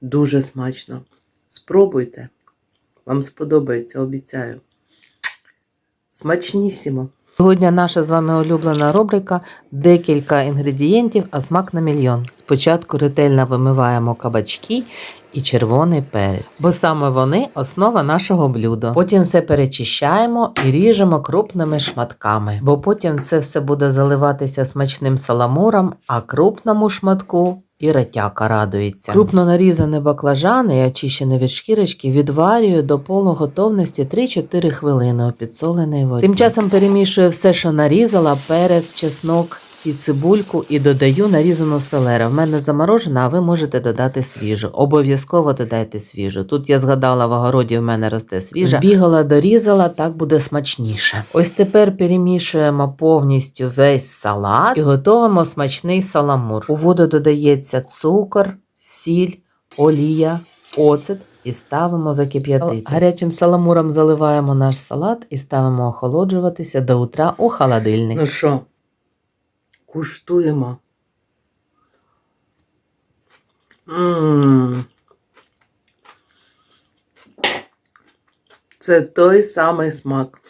Дуже смачно. Спробуйте. Вам сподобається, обіцяю. Смачнісімо. Сьогодні наша з вами улюблена рубрика декілька інгредієнтів, а смак на мільйон. Спочатку ретельно вимиваємо кабачки і червоний перець, бо саме вони основа нашого блюда. Потім все перечищаємо і ріжемо крупними шматками, бо потім це все буде заливатися смачним саламуром, а крупному шматку. І ратяка радується. Крупно нарізані баклажани і очищені від шкірочки відварюю до полуготовності 3-4 хвилини у підсоленій воді. Тим часом перемішую все, що нарізала, перець, чеснок і цибульку, і додаю нарізану селеру. В мене заморожена, а ви можете додати свіжу. Обов'язково додайте свіжу. Тут я згадала, в огороді в мене росте свіжа. Бігала, дорізала, так буде смачніше. Ось тепер перемішуємо повністю весь салат і готуємо смачний саламур. У воду додається цукор, сіль, олія, оцет. І ставимо закип'ятити. Гарячим саламуром заливаємо наш салат і ставимо охолоджуватися до утра у холодильник. Ну що, куштуємо. М. Це той самий смак.